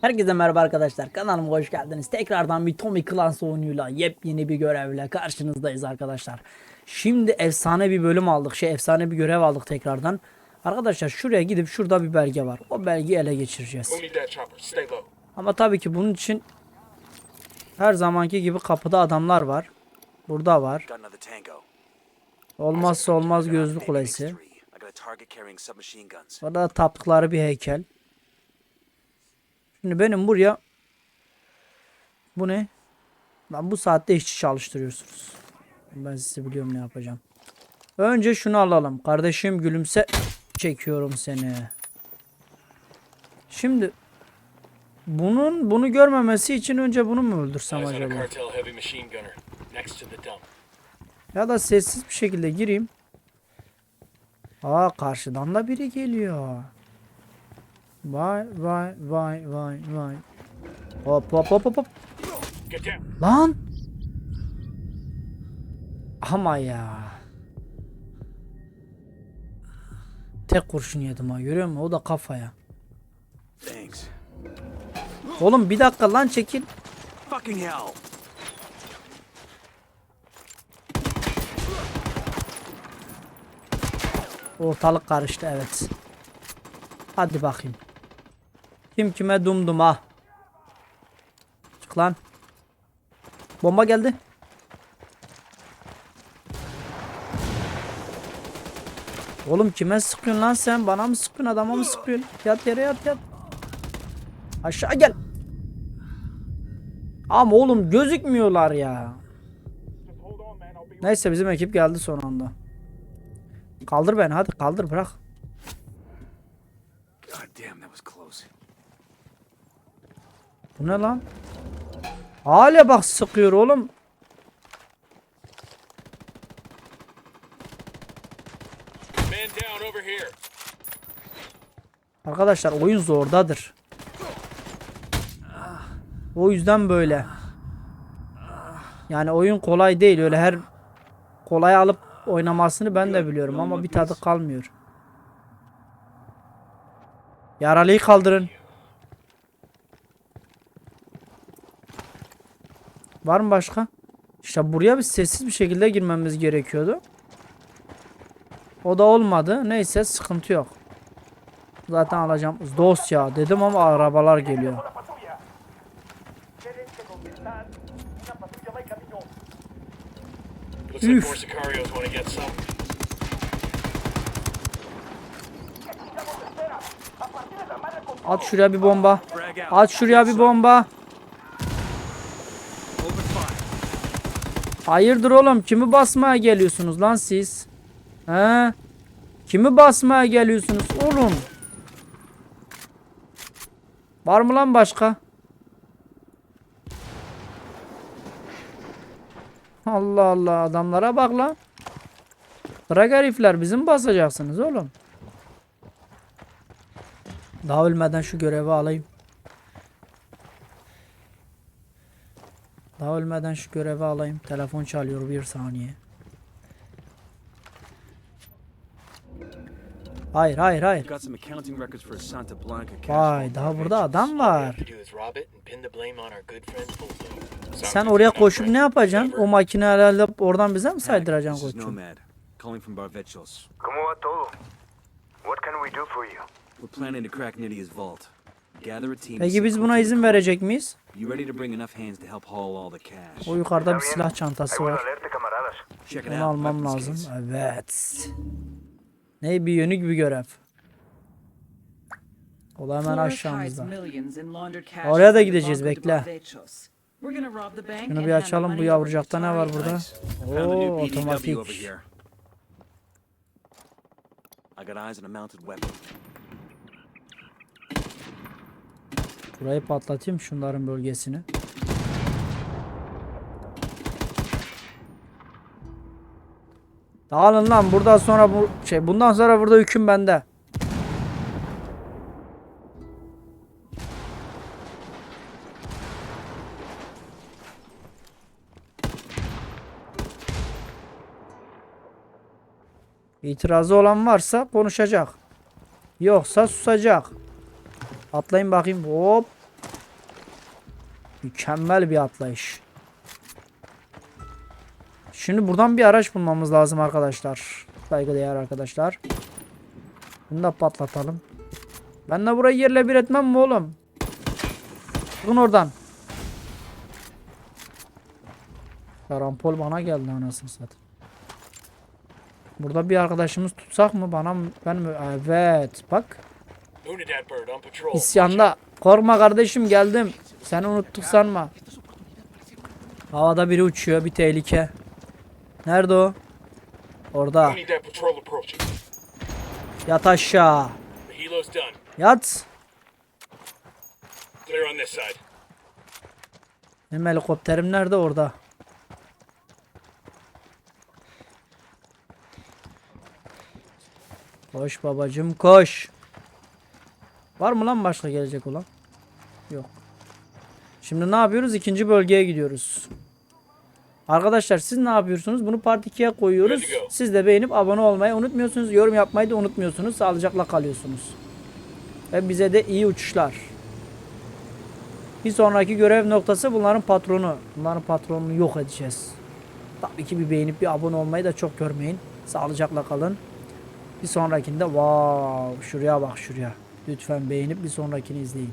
Herkese merhaba arkadaşlar. Kanalıma hoş geldiniz. Tekrardan bir Tommy Clans oyunuyla yepyeni bir görevle karşınızdayız arkadaşlar. Şimdi efsane bir bölüm aldık. Şey efsane bir görev aldık tekrardan. Arkadaşlar şuraya gidip şurada bir belge var. O belgeyi ele geçireceğiz. Ama tabii ki bunun için her zamanki gibi kapıda adamlar var. Burada var. Olmazsa olmaz gözlü kulesi. makes three. I got a target carrying submachine guns. Orada da taptıkları bir heykel. Şimdi benim buraya bu ne? Lan bu saatte işçi çalıştırıyorsunuz. Ben size biliyorum ne yapacağım. Önce şunu alalım. Kardeşim gülümse çekiyorum seni. Şimdi bunun bunu görmemesi için önce bunu mu öldürsem acaba? Ya da sessiz bir şekilde gireyim. Aa karşıdan da biri geliyor. Vay vay vay vay vay. Hop hop hop hop hop. Lan. Ama ya. Tek kurşun yedim ha görüyor musun? O da kafaya. Thanks. Oğlum bir dakika lan çekil. Fucking hell. Ortalık karıştı evet. Hadi bakayım. Kim kime dumdum ha. Çık lan. Bomba geldi. Oğlum kime sıkıyorsun lan sen? Bana mı sıkıyorsun adama mı sıkıyorsun? Yat yere yat yat. Aşağı gel. Ama oğlum gözükmüyorlar ya. Neyse bizim ekip geldi son anda. Kaldır beni hadi kaldır bırak. God damn. Bu ne lan? Hala bak sıkıyor oğlum. Arkadaşlar oyun zordadır. O yüzden böyle. Yani oyun kolay değil öyle her kolay alıp oynamasını ben de biliyorum ama bir tadı kalmıyor. Yaralıyı kaldırın. Var mı başka? İşte buraya bir sessiz bir şekilde girmemiz gerekiyordu. O da olmadı. Neyse sıkıntı yok. Zaten alacağım. Dosya dedim ama arabalar geliyor. Üf. At şuraya bir bomba. At şuraya bir bomba. Hayırdır oğlum? Kimi basmaya geliyorsunuz lan siz? He? Kimi basmaya geliyorsunuz oğlum? Var mı lan başka? Allah Allah adamlara bak lan. Bırak herifler bizim basacaksınız oğlum. Daha ölmeden şu görevi alayım. Daha ölmeden şu görevi alayım. Telefon çalıyor bir saniye. Hayır hayır hayır. Vay daha burada adam var. Sen oraya koşup ne yapacaksın? O makine herhalde oradan bize mi saydıracaksın koçum? Calling from Barvechos. ¿Cómo va todo? What can we do for you? We're planning to crack Nidia's vault. Peki biz buna izin verecek miyiz? You ready to bring enough hands to help haul all the cash? O yukarıda bir silah çantası var. Onu almam lazım. Evet. Ne bir yönü gibi görev. O da hemen aşağımızda. Oraya da gideceğiz bekle. Şunu bir açalım. Bu yavrucakta ne var burada? Oo otomatik. I got eyes on a mounted weapon. Burayı patlatayım şunların bölgesini. Dağılın lan buradan sonra bu şey bundan sonra burada hüküm bende. İtirazı olan varsa konuşacak. Yoksa susacak. Atlayın bakayım. Hop. Mükemmel bir atlayış. Şimdi buradan bir araç bulmamız lazım arkadaşlar. Saygıdeğer arkadaşlar. Bunu da patlatalım. Ben de burayı yerle bir etmem mi oğlum? Çıkın oradan. Karampol bana geldi anasını satayım. Burada bir arkadaşımız tutsak mı bana ben mi? Evet bak İsyanda. Korkma kardeşim geldim. Seni unuttuk sanma. Havada biri uçuyor bir tehlike. Nerede o? Orada. Yat aşağı. Yat. Benim helikopterim nerede? Orada. Koş babacım koş. Var mı lan başka gelecek olan? Yok. Şimdi ne yapıyoruz? İkinci bölgeye gidiyoruz. Arkadaşlar siz ne yapıyorsunuz? Bunu part 2'ye koyuyoruz. Siz de beğenip abone olmayı unutmuyorsunuz. Yorum yapmayı da unutmuyorsunuz. Sağlıcakla kalıyorsunuz. Ve bize de iyi uçuşlar. Bir sonraki görev noktası bunların patronu. Bunların patronunu yok edeceğiz. Tabii ki bir beğenip bir abone olmayı da çok görmeyin. Sağlıcakla kalın. Bir sonrakinde wow şuraya bak şuraya. Lütfen beğenip bir sonrakini izleyin.